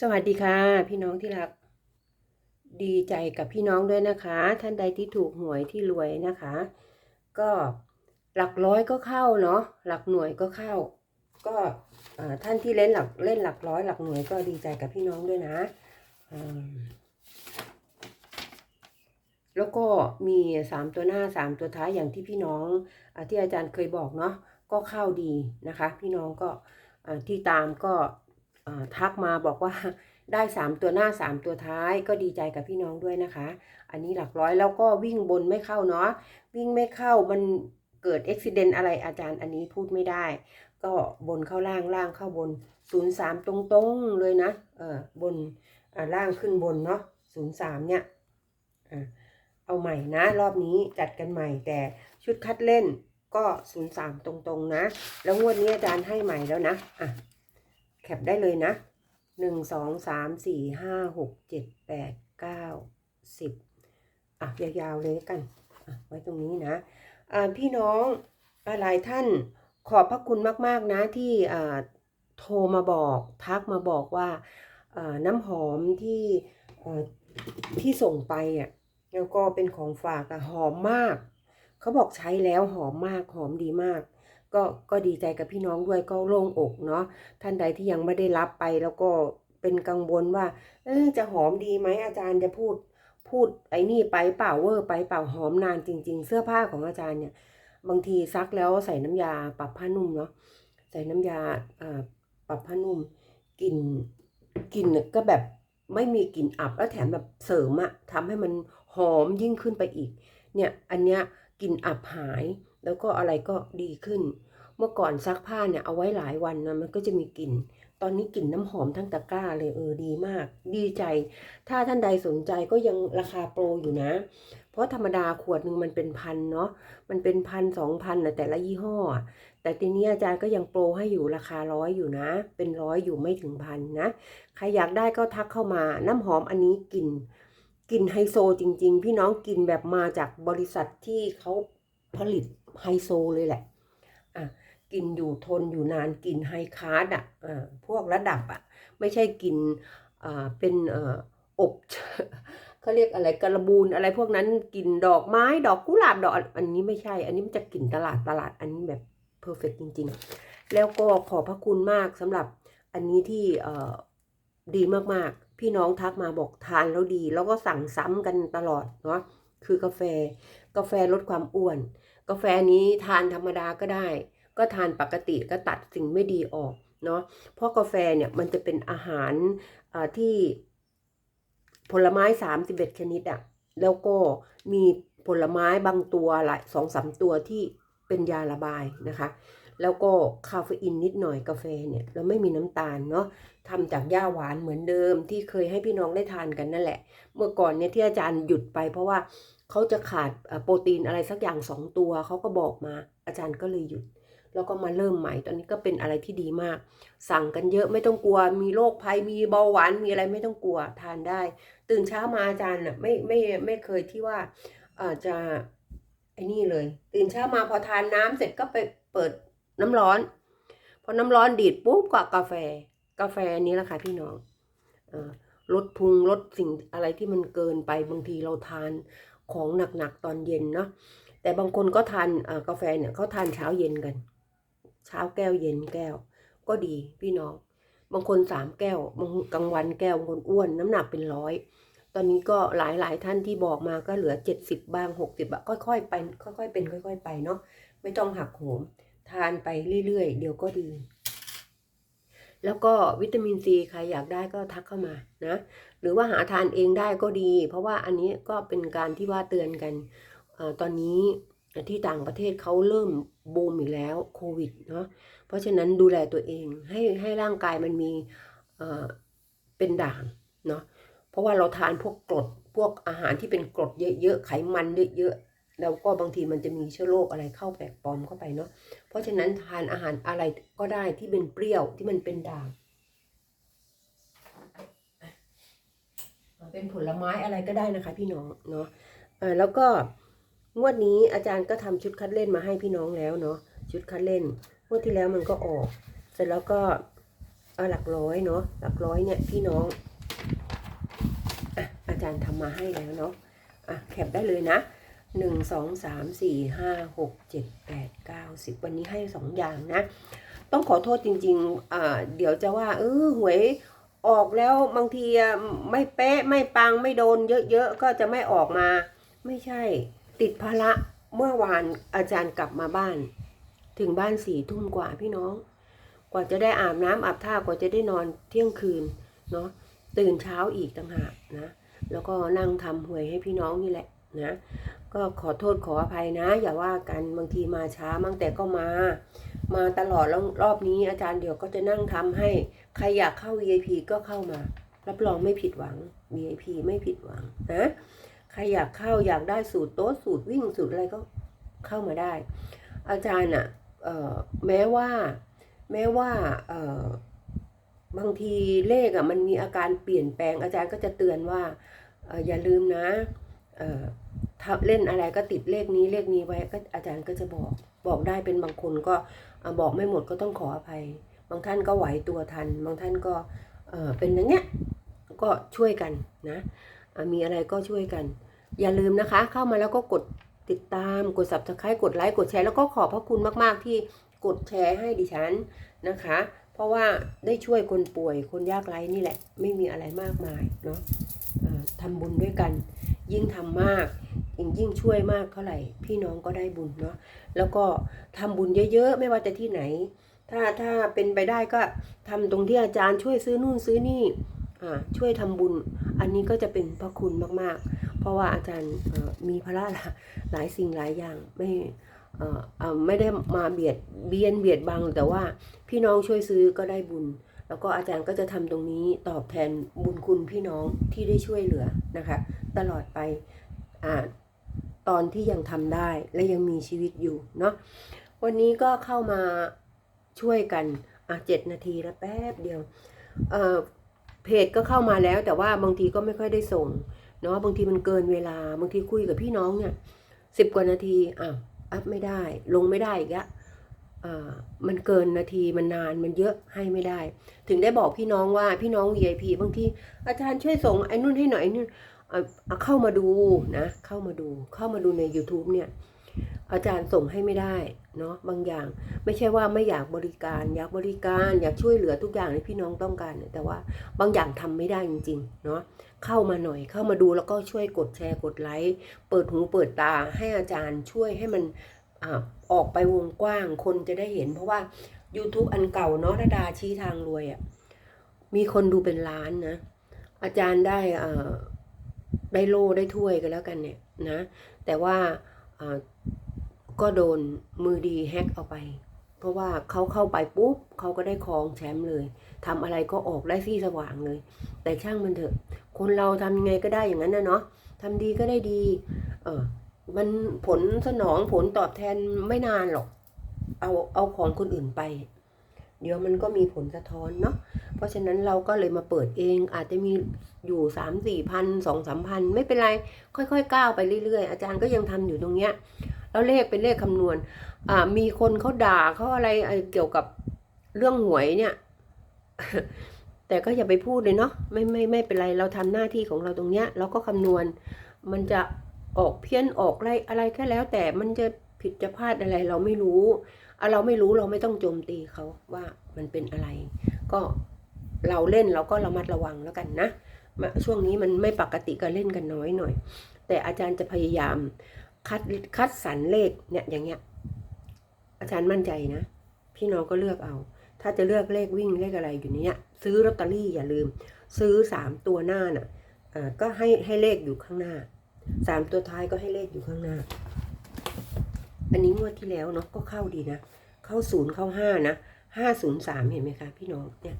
สวัสดีค่ะ พี่น้องที่รัก ดีใจกับพี่น้องด้วยนะคะ ท่านใดที่ถูกหวยที่รวยนะคะ ก็หลักร้อยก็เข้าเนาะหลักหน่วยก็เข้า ก็ท่านที่เล่นหลักเล่นหลักร้อยหลักหน่วยก็ดีใจกับพี่น้องด้วยนะแล้วก็มีสามตัวหน้าสามตัวท้ายอย่างที่พี่น้องอที่อาจารย์เคยบอกเนาะก็เข้าดีนะคะ พี่น้องก็ที่ตามก็ ทักมาบอกว่าได้สามตัวหน้าสามตัวท้ายก็ดีใจกับพี่น้องด้วยนะคะ อันนี้หลักร้อยแล้วก็วิ่งบนไม่เข้าเนาะวิ่งไม่เข้ามันเกิดอุบิเหตุอะไรอาจารย์อันนี้พูดไม่ได้ ก็บนเข้าล่างล่างเข้าบนศูนย์สามตรงๆเลยนะเออบนอล่างขึ้นบนเนาะศูนย์สามเนี่ยเอาใหม่นะ รอบนี้จัดกันใหม่แต่ชุดคัดเล่นก็ศูนย์สามตรงๆนะ แล้วงวดนี้อาจารย์ให้ใหม่แล้วนะอะ แคปได้เลยนะหนึ่งสองสามสี่ห้าหกเจ็ดแปดเก้าสิบอะยาวๆเลยกันอะไว้ตรงนี้นะอ่าพี่น้องหลายท่านขอบพระคุณมากๆนะที่อ่าโทรมาบอกทักมาบอกว่าอ่าน้ำหอมที่อ่าที่ส่งไปอะแล้วก็เป็นของฝากอะหอมมาก เขาบอกใช้แล้วหอมมากหอมดีมาก ก็ก็ดีใจกับพี่น้องด้วยก็โล่งอกเนาะท่านใดที่ยังไม่ได้รับไปแล้วก็เป็นกังวลว่าเออจะหอมดีไหมอาจารย์จะพูดพูดไอ้นี่ไปเปล่าเวอร์ไปเปล่าหอมนานจริง ๆ เสื้อผ้าของอาจารย์เนี่ย บางทีซักแล้วใส่น้ำยาปรับผ้านุ่มเนาะใส่น้ำยาอ่าปรับผ้านุ่มกลิ่นกลิ่นก็แบบไม่มีกลิ่นอับแล้วแถมแบบเสริมอะทำให้มันหอมยิ่งขึ้นไปอีก เนี่ยอันเนี้ยกลิ่นอับหาย แล้วก็อะไรก็ดีขึ้น เมื่อก่อนซักผ้าเนี่ยเอาไว้หลายวันนะมันก็จะมีกลิ่น ตอนนี้กลิ่นน้ำหอมทั้งตะกร้าเลยเออดีมาก ดีใจ ถ้าท่านใดสนใจก็ยังราคาโปรอยู่นะ เพราะธรรมดาขวดหนึ่งมันเป็นพันเนาะ มันเป็นพันสองพันนะแต่ละยี่ห้อ แต่ทีนี้อาจารย์ก็ยังโปรให้อยู่ราคาร้อยอยู่นะ เป็นร้อยอยู่ไม่ถึงพันนะ ใครอยากได้ก็ทักเข้ามา น้ำหอมอันนี้กลิ่นกลิ่นไฮโซจริง ๆ พี่น้องกลิ่นแบบมาจากบริษัทที่เขาผลิต ไฮโซเลยแหละอะกินอยู่ทนอยู่นานกินไฮคาร์ดอะอ่าพวกระดับอะไม่ใช่กินอ่าเป็นอ่ออบเขาเรียกอะไรกระบูนอะไรพวกนั้นกินดอกไม้ดอกกุหลาบดอกอันนี้ไม่ใช่ อันนี้มันจะกลิ่นตลาดตลาดอันนี้แบบเพอร์เฟกจริง ๆ แล้วก็ขอบพระคุณมากสำหรับอันนี้ที่เอ่อดีมากๆ พี่น้องทักมาบอกทานแล้วดี แล้วก็สั่งซ้ำกันตลอดเนาะคือกาแฟกาแฟลดความอ้วน กาแฟนี้ทานธรรมดาก็ได้ ก็ทานปกติก็ตัดสิ่งไม่ดีออกเนาะเพราะกาแฟเนี่ยมันจะเป็นอาหารที่ผลไม้สามสิบเอ็ดชนิดอะแล้วก็มีผลไม้บางตัวหลายสองสามตัวที่เป็นยาระบายนะคะ แล้วก็คาเฟอีนนิดหน่อยกาแฟเนี่ยแล้วไม่มีน้ำตาลเนาะทำจากหญ้าหวานเหมือนเดิมที่เคยให้พี่น้องได้ทานกันนั่นแหละ เมื่อก่อนเนี่ยที่อาจารย์หยุดไปเพราะว่า เขาจะขาดโปรตีนอะไรสักอย่างสองตัว เขาก็บอกมา อาจารย์ก็เลยหยุด แล้วก็มาเริ่มใหม่ ตอนนี้ก็เป็นอะไรที่ดีมาก สั่งกันเยอะไม่ต้องกลัว มีโรคภัย มีเบาหวาน มีอะไรไม่ต้องกลัว ทานได้ ตื่นเช้ามาอาจารย์น่ะไม่ไม่ไม่เคยที่ว่าอ่อจะไอ้นี่เลย ตื่นเช้ามาพอทานน้ำเสร็จก็ไปเปิดน้ำร้อน พอน้ำร้อนดีดปุ๊บก็กาแฟ กาแฟนี้แหละค่ะพี่น้องอลดพุงลดสิ่งอะไรที่มันเกินไปบางทีเราทาน ของหนักๆตอนเย็นเนาะแต่บางคนก็ทานกาแฟเนี่ยเขาทานเช้าเย็นกัน เช้าแก้วเย็นแก้ว ก็ดีพี่น้อง บางคนสามแก้วบางกลางวันแก้วบางคนอ้วนน้ำหนักเป็นร้อยตอนนี้ก็หลายหลายท่านที่บอกมาก็เหลือเจ็ดสิบบ้างหกสิบอะค่อยๆ ไปค่อยๆ เป็นค่อย ๆ ไปเนาะไม่ต้องหักโหม ทานไปเรื่อยๆ เดี๋ยวก็ดี แล้วก็วิตามินซีใครอยากได้ก็ทักเข้ามานะ หรือว่าหาทานเองได้ก็ดี เพราะว่าอันนี้ก็เป็นการที่ว่าเตือนกันอตอนนี้ที่ต่างประเทศเขาเริ่มบูมอีกแล้วโควิดเนาะเพราะฉะนั้นดูแลตัวเองให้ให้ร่างกายมันมีเเป็นด่างเนาะเพราะว่าเราทานพวกกรดพวกอาหารที่เป็นกรดเยอะๆไขมันเยอะๆแล้วก็บางทีมันจะมีเชื้อโรคอะไรเข้าแปลกปลอมเข้าไปเนาะเพราะฉะนั้นทานอาหารอะไรก็ได้ที่เป็นเปรี้ยวที่มันเป็นด่าง เป็นผลไม้อะไรก็ได้นะคะ พี่น้องเนาะแล้วก็งวดนี้อาจารย์ก็ทำชุดคัดเล่นมาให้พี่น้องแล้วเนาะชุดคัดเล่นงวดที่แล้วมันก็ออก เสร็จแล้วก็เออหลักร้อยเนาะหลักร้อยเนี่ยพี่น้องออาจารย์ทำมาให้แล้วเนาะอะแคปได้เลยนะหนึ่งสองสามสี่ห้าหกเจ็ดแปดเก้าสิบวันนี้ให้สองอย่างนะ ต้องขอโทษจริงๆอ่าเดี๋ยวจะว่า เออหวย ออกแล้วบางทีไม่เป๊ะไม่ปังไม่โดนเยอะๆก็จะไม่ออกมา ไม่ใช่ ติดภาระเมื่อวานอาจารย์กลับมาบ้าน ถึงบ้านสี่ทุ่มกว่าพี่น้อง กว่าจะได้อาบน้ำอาบท่ากว่าจะได้นอนเที่ยงคืนเนาะตื่นเช้าอีกต่างหากนะ แล้วก็นั่งทำหวยให้พี่น้องนี่แหละนะ ก็ขอโทษขออภัยนะ อย่าว่ากันบางทีมาช้ามั่งแต่ก็มา มาตลอดแล้วรอบนี้อาจารย์เดี๋ยวก็จะนั่งทำให้ ใครอยากเข้า VIP ก็เข้ามา รับรองไม่ผิดหวัง VIP ไม่ผิดหวังนะใครอยากเข้าอยากได้สูตรโต๊ะสูตรวิ่งสูตรอะไรก็เข้ามาได้ อาจารย์อะแม้ว่าแม้ว่าบางทีเลขอะมันมีอาการเปลี่ยนแปลงอาจารย์ก็จะเตือนว่าออย่าลืมนะ ถ้าเล่นอะไรก็ติดเลขนี้เลขนี้ไว้ก็อาจารย์ก็จะบอก บอกได้เป็นบางคนก็บอกไม่หมดก็ต้องขออภัย บางท่านก็ไหวตัวทัน บางท่านก็เป็นอย่างเงี้ยก็ช่วยกันนะมีอะไรก็ช่วยกัน อย่าลืมนะคะเข้ามาแล้วก็กดติดตามกด subscribe กดไลค์กดแชร์แล้วก็ขอบพระคุณมากๆที่กดแชร์ให้ดิฉันนะคะ เพราะว่าได้ช่วยคนป่วยคนยากไร้นี่แหละ ไม่มีอะไรมากมายเนาะทำบุญด้วยกัน ยิ่งทำมาก ยิ่งยิ่งช่วยมากเท่าไหร่พี่น้องก็ได้บุญเนาะแล้วก็ทำบุญเยอะๆ ไม่ว่าจะที่ไหน ถ้าถ้าเป็นไปได้ก็ทำตรงที่อาจารย์ช่วยซื้อนู่นซื้อนี่อ่าช่วยทำบุญ อันนี้ก็จะเป็นพระคุณมากๆ เพราะว่าอาจารย์มีภาระหลายสิ่งหลายอย่างไม่เออไม่ได้มาเบียดเบียนเบียดบัง แต่ว่าพี่น้องช่วยซื้อก็ได้บุญ แล้วก็อาจารย์ก็จะทำตรงนี้ตอบแทนบุญคุณพี่น้องที่ได้ช่วยเหลือนะคะ ตลอดไปอ่า ตอนที่ยังทำได้และยังมีชีวิตอยู่เนาะวันนี้ก็เข้ามาช่วยกันอะเจ็ดนาทีแล้วแป๊บเดียวเอ่อเพจก็เข้ามาแล้ว แต่ว่าบางทีก็ไม่ค่อยได้ส่งเนาะบางทีมันเกินเวลาบางทีคุยกับพี่น้องเนี่ยสิบกว่านาทีอะอัพไม่ได้ ลงไม่ได้อีกแล้วอ่ามันเกินนาทีมันนานมันเยอะให้ไม่ได้ ถึงได้บอกพี่น้องว่าพี่น้อง VIP บางทีอาจารย์ช่วยส่งไอ้นู่นให้หน่อยไอ้นู่น เอาเข้ามาดูนะเข้ามาดูเข้ามาดูใน YouTube เนี่ยอาจารย์ส่งให้ไม่ได้เนาะบางอย่างไม่ใช่ว่าไม่อยากบริการ อยากบริการอยากช่วยเหลือทุกอย่างที่พี่น้องต้องการ แต่ว่าบางอย่างทำไม่ได้จริงๆเนาะเข้ามาหน่อยเข้ามาดูแล้วก็ช่วยกดแชร์กดไลค์เปิดหูเปิดตาให้อาจารย์ช่วยให้มันอออกไปวงกว้างคนจะได้เห็น เพราะว่า YouTube อันเก่าเนาะระดาชี้ทางรวยอะ่ะมีคนดูเป็นล้านนะอาจารย์ได้อ่า ได้โล่ได้ถ้วยกันแล้วกันเนี่ยนะ แต่ว่าก็โดนมือดีแฮกเอาไป เพราะว่าเขาเข้าไปปุ๊บเขาก็ได้ครองแชมป์เลยทำอะไรก็ออกได้ที่สว่างเลย แต่ช่างมันเถอะ คนเราทำยังไงก็ได้อย่างนั้นนะเนาะทำดีก็ได้ดี เออมันผลสนองผลตอบแทนไม่นานหรอก เอาเอาของคนอื่นไป เดี๋ยวมันก็มีผลสะท้อนเนาะเพราะฉะนั้นเราก็เลยมาเปิดเองอาจจะมีอยู่สามสี่พันสองสามพันไม่เป็นไร ค่อยๆก้าวไปเรื่อยๆ อาจารย์ก็ยังทำอยู่ตรงเนี้ยแล้วเลขเป็นเลขคำนวณอ่ามีคนเขาด่าเขาอะไรเกี่ยวกับเรื่องหวยเนี่ย แต่ก็อย่าไปพูดเลยเนาะไม่ไม่ไม่เป็นไรเราทำหน้าที่ของเราตรงเนี้ยเราก็คำนวณ มันจะออกเพี้ยนออกอะไรอะไรแค่แล้ว แต่มันจะ ผิดจะพลาดอะไรเราไม่รู้เอะเราไม่รู้เราไม่ต้องโจมตีเขาว่ามันเป็นอะไร ก็เราเล่นเราก็ระมัดระวังแล้วกันนะช่วงนี้มันไม่ปกติก็เล่นกันน้อยหน่อย แต่อาจารย์จะพยายามคัดคัดสรรเลขเนี่ยอย่างเงี้ย อาจารย์มั่นใจนะ พี่น้องก็เลือกเอา ถ้าจะเลือกเลขวิ่งเลขอะไรอยู่เนี้ยซื้อลอตเตอรี่อย่าลืม ซื้อสามตัวหน้าน่ะก็ให้ให้เลขอยู่ข้างหน้าสามตัวท้ายก็ให้เลขอยู่ข้างหน้า อันนี้งวดที่แล้วเนาะก็เข้าดีนะ เข้าศูนย์เข้าห้านะห้าศูนย์สามเห็นไหมคะพี่น้องเนี่ย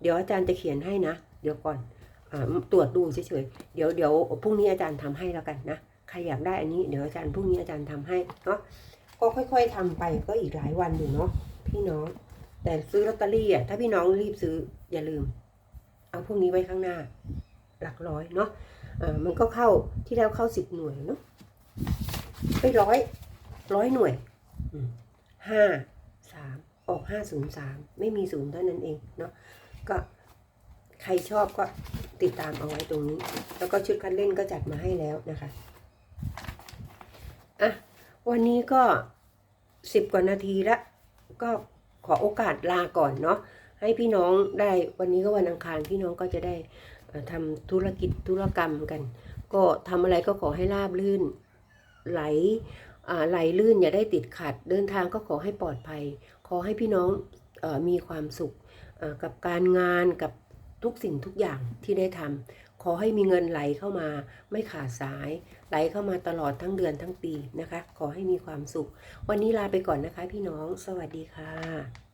เดี๋ยวอาจารย์จะเขียนให้นะ เดี๋ยวก่อนอตรวจดูเฉยๆเดี๋ยวเดี๋ยวพรุ่งนี้อาจารย์ทำให้แล้วกันนะใครอยากได้อันนี้เดี๋ยวอาจารย์พรุ่งนี้อาจารย์ทำให้เนาะก็ค่อย ๆทำไปก็อีกหลายวันอยู่เนาะพี่น้อง แต่ซื้อลอตเตอรี่อะถ้าพี่น้องรีบซื้ออย่าลืม เอาพวกนี้ไว้ข้างหน้า หลักร้อยเนาะอ่ามันก็เข้าที่แล้วเข้าสิบหน่วยเนาะไปร้อย ร้อยหน่วยอืมห้าสามออก503ไม่มีศูนย์เท่านั้นเองเนาะก็ใครชอบก็ติดตามเอาไว้ตรงนี้ แล้วก็ชุดคัดเล่นก็จัดมาให้แล้วนะคะอะวันนี้ก็สิบกว่านาทีละ ก็ขอโอกาสลาก่อนเนาะให้พี่น้องได้วันนี้ก็วันอังคารพี่น้องก็จะได้เอ่อทำธุรกิจธุรกรรมกัน ก็ทำอะไรก็ขอให้ราบลื่น ไหลอ่า ไหลลื่นอย่าได้ติดขัด เดินทางก็ขอให้ปลอดภัย ขอให้พี่น้องอมีความสุขกับการงานกับทุกสิ่งทุกอย่างที่ได้ทำขอให้มีเงินไหลเข้ามาไม่ขาดสาย ไหลเข้ามาตลอดทั้งเดือนทั้งปีนะคะ ขอให้มีความสุข วันนี้ลาไปก่อนนะคะพี่น้องสวัสดีค่ะ